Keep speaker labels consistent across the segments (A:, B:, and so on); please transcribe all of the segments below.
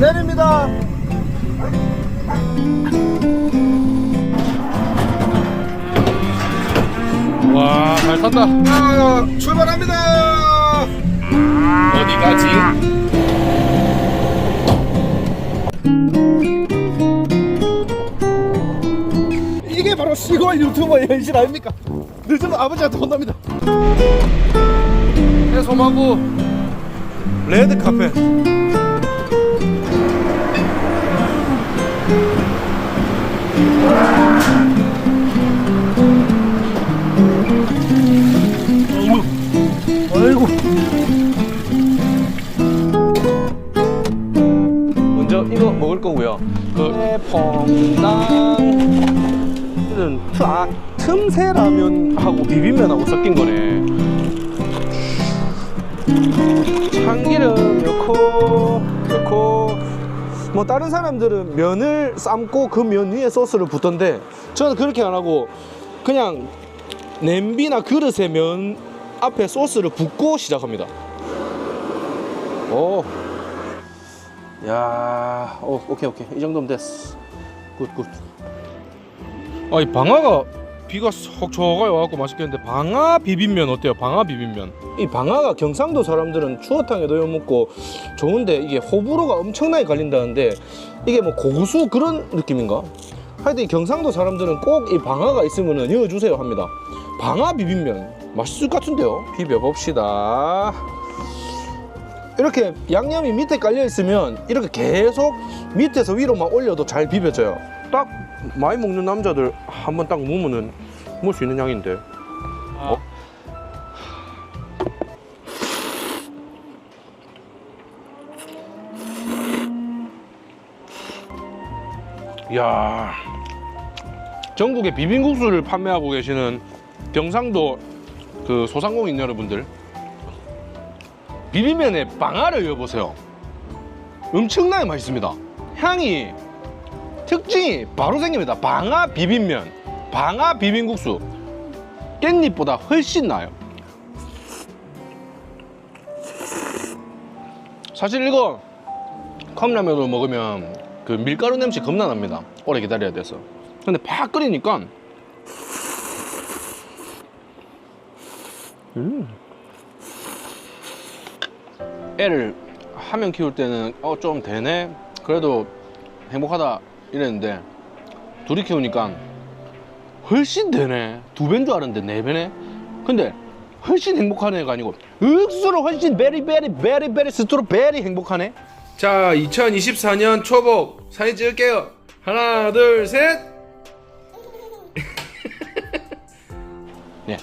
A: 내립니다.
B: 와, 잘 탔다.
A: 아, 출발합니다.
B: 어디 가지?
A: 이게 바로 시골 유튜버의 현실 아닙니까? 늦으면 아버지한테 혼납니다.
B: 해솜하고 레드 카페.
A: 아이고.
B: 먼저 이거 먹을 거고요. 그
A: 퐁당.
B: 이는 아, 틈새 라면하고 비빔면하고 섞인 거네. 참기름 넣고 넣고 뭐 다른 사람들은 면을 삶고 그 면 위에 소스를 붓던데 저는 그렇게 안 하고 그냥 냄비나 그릇에 면 앞에 소스를 붓고 시작합니다. 오. 야, 오, 오케이 오케이 이 정도면 됐어. 굿 굿. 아이 방아가 비가 석초가 와갖고 맛있겠는데 방아 비빔면 어때요? 방아 비빔면. 이 방아가 경상도 사람들은 추어탕에 넣어 먹고 좋은데 이게 호불호가 엄청나게 갈린다는데 이게 뭐 고수 그런 느낌인가? 하여튼 이 경상도 사람들은 꼭 이 방아가 있으면은 넣어주세요 합니다. 방아 비빔면 맛있을 것 같은데요? 비벼봅시다. 이렇게 양념이 밑에 깔려 있으면 이렇게 계속 밑에서 위로만 올려도 잘 비벼져요. 딱 많이 먹는 남자들 한번 딱 먹으면은 먹을 수 있는 양인데. 어? 야 전국에 비빔국수를 판매하고 계시는 경상도 그 소상공인 여러분들 비빔면에 방아를 넣어보세요. 엄청나게 맛있습니다. 향이 특징이 바로 생깁니다. 방아 비빔면, 방아 비빔국수. 깻잎보다 훨씬 나아요. 사실 이거 컵라면으로 먹으면 그 밀가루 냄새 겁나 납니다. 오래 기다려야 돼서. 근데 팍 끓이니까 음. 애를 한 명 키울 때는 어 좀 되네 그래도 행복하다 이랬는데 둘이 키우니까 훨씬 되네 두 배인 줄 알았는데 네 배네 근데 훨씬 행복한 애가 아니고 억수로 훨씬 베리 베리 베리 베리 스트로 베리 행복하네 자 2024년 초복 사진 찍을게요 하나 둘셋 네.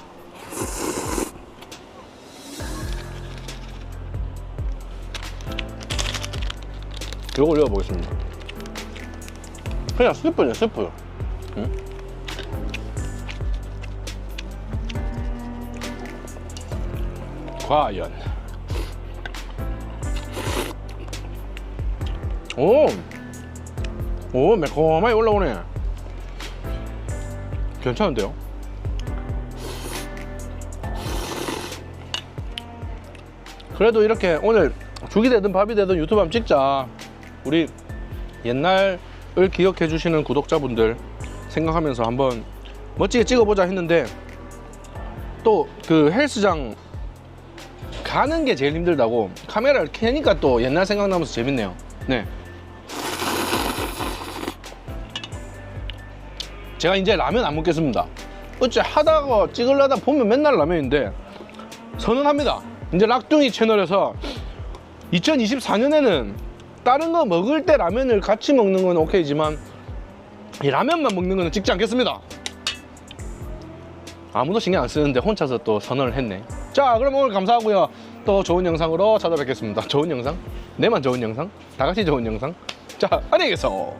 B: 이거 올려보겠습니다. 그냥 스프네 스프. 응? 과연. 오, 오 매콤하게 올라오네. 괜찮은데요? 그래도 이렇게 오늘 죽이 되든 밥이 되든 유튜브 한번 찍자. 우리 옛날을 기억해 주시는 구독자분들 생각하면서 한번 멋지게 찍어보자 했는데 또 그 헬스장 가는 게 제일 힘들다고 카메라를 켜니까 또 옛날 생각나면서 재밌네요. 네. 제가 이제 라면 안 먹겠습니다. 어째 하다가 찍으려다 보면 맨날 라면인데 선언합니다. 이제 락둥이 채널에서 2024년에는 다른 거 먹을 때 라면을 같이 먹는 건 오케이지만 이 라면만 먹는 거는 찍지 않겠습니다. 아무도 신경 안 쓰는데 혼자서 또 선언을 했네. 자, 그럼 오늘 감사하고요. 또 좋은 영상으로 찾아뵙겠습니다. 좋은 영상? 내만 좋은 영상? 다 같이 좋은 영상? 자, 안녕히 계세요.